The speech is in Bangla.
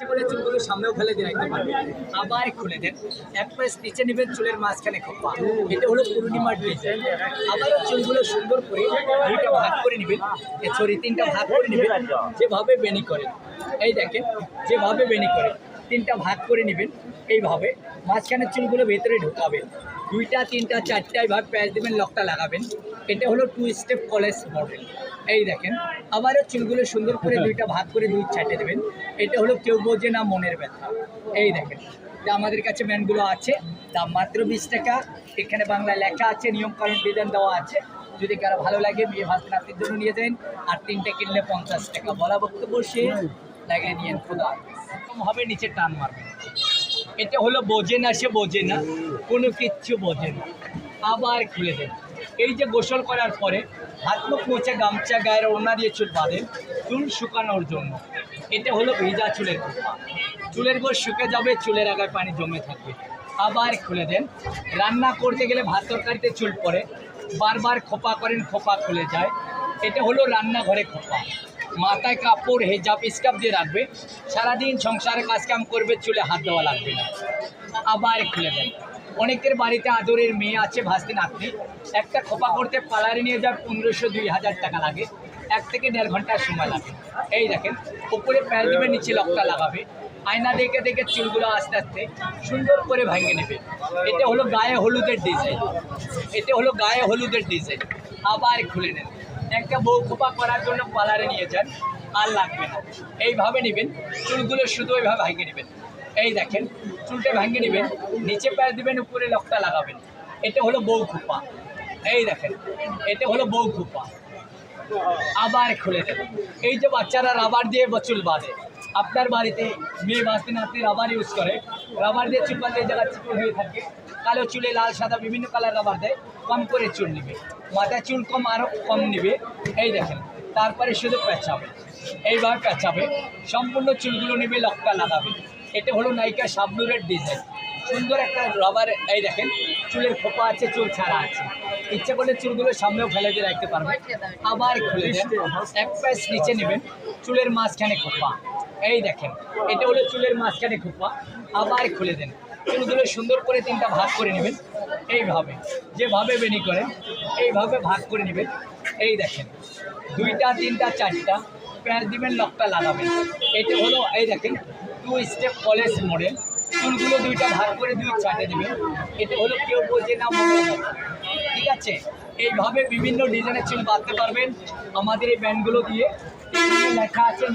করে চুলগুলো সামনেও ফেলে আবার খুলে দেন। চুলের মাঝখানে এটা হলো আবার চুলগুলো সুন্দর করে ভাগ করে তিনটা ভাগ করে যেভাবে বেনি করে। এই দেখেন, যেভাবে বেনি করেন তিনটা ভাগ করে নেবেন এইভাবে। মাঝখানের চুলগুলো ভেতরে ঢোকাবেন দুইটা তিনটা চারটা এইভাবে প্যাচ দেবেন লকটা লাগাবেন। এটা হলো টু স্টেপ কলেজ মডেল এই দেখেন আবারও চুলগুলো সুন্দর করে দুইটা ভাগ করে দুই ছাটে দেবেন। এটা হলো কেউ বোঝে না মনের ব্যথা। এই দেখেন যা আমাদের কাছে ম্যানগুলো আছে দাম মাত্র বিশ টাকা। এখানে বাংলায় লেখা আছে নিয়ম কানুন ডিজাইন দেওয়া আছে। যদি কারও ভালো লাগে বিয়ে ভাস্তি নাতির জন্য নিয়ে যান। আর তিনটে কিনলে পঞ্চাশ টাকা বলা বক্তব্য শেষ। লাগিয়ে নিয়ে খোদা হবে নিচে টান মারবে। এটা হলো বোঝে না, সে বোঝে না, কোনো কিচ্ছু বোঝে না। আবার খুলে দেন এই যে গোসল করার পরে হাত মুখ মুছে গামছা গায়ের ওনা দিয়ে চুল বাঁধেন চুল শুকানোর জন্য। এটা হলো ভেজা চুলের খোপা চুলের গোড় শুকে যাবে, চুলের আগায় পানি জমে থাকবে। আবার খুলে দেন। রান্না করতে গেলে ভাত তরকারিতে চুল পড়ে। বারবার খোপা করেন, খোপা খুলে যায়। এটা হলো রান্নাঘরে খোপা। মাথায় কাপড়, হেজাব স্কাপ দিয়ে রাখবে। সারাদিন সংসারে কাজ কাম করবে, চুলে হাত দেওয়া লাগবে না। আবার খুলে দেন অনেকের বাড়িতে আদরের মেয়ে আছে, ভাস্তি নাতনি। একটা খোপা করতে পার্লারে নিয়ে যাবে পনেরোশো দুই হাজার টাকা লাগে। এক থেকে দেড় ঘণ্টার সময় লাগে। এই দেখেন, উপরে প্যার দেবে, নিচে লকটা লাগাবে। আয়না দেখে দেখে চুলগুলো আস্তে আস্তে সুন্দর করে ভেঙে নেবে। এটা হলো গায়ে হলুদের ডিজাইন। এটা হলো গায়ে হলুদের ডিজাইন। আবার খুলে নেন একটা বউ খোপা করার জন্য পার্লারে নিয়ে যান, আর লাগবে না। এইভাবে নেবেন, চুলগুলো শুধু ওইভাবে ভেঙে নেবেন। এই দেখেন, চুলটা ভেঙে নেবেন, নিচে প্যার দিবেন, উপরে লকটা লাগাবেন। এটা হলো বউ খোপা। এই দেখেন, এটা হলো বউ খোপা। আবার খুলে দেবেন। এই যে বাচ্চারা রাবার দিয়ে চুল বাঁধে, আপনার বাড়িতে মেয়ে বাঁচতে নাতে রাবার ইউজ করে। রাবার দিয়ে চুল বাঁধে জায়গা চিকন হয়ে থাকে কালো চুলে লাল, সাদা, বিভিন্ন কালার রাবার দেয়, কম করে চুল নেবে। মাথায় চুল কম আরও কম নেবে। এই দেখেন, তারপরে শুধু পেঁচাবে। এইভাবে পেঁচাবে। সম্পূর্ণ চুলগুলো নেবে, লক্কা লাগাবে। এটা হলো নায়িকা শাবনুরের ডিজাইন সুন্দর একটা রাবার এই দেখেন, চুলের খোপা আছে, চুল ছাড়া আছে। ইচ্ছে করলে চুলগুলো সামনেও ফেলে দিয়ে রাখতে পারবে। আবার খুলে এক প্যাচ নিচে নেবেন, চুলের মাঝখানে খোপা। এই দেখেন, এটা হলো চুলের মাঝখানে খোপা। আবার খুলে দেন। চুলগুলো সুন্দর করে তিনটা ভাগ করে নেবেন। এইভাবে, যেভাবে বেনি করেন এইভাবে ভাগ করে নেবেন। এই দেখেন, দুইটা, তিনটা, চারটা প্যাচ দিবেন লকটা লাগাবেন। এটা হলো, এই দেখেন টু স্টেপ কলেজ মডেল চুলগুলো দুইটা ভাগ করে দুই চাটে দেবেন। এটা হলো কেউ বোঝে না ঠিক আছে? এইভাবে বিভিন্ন ডিজাইনের চুল বাঁধতে পারবেন। আমাদের এই ব্যান্ডগুলো দিয়ে। লেখা আছে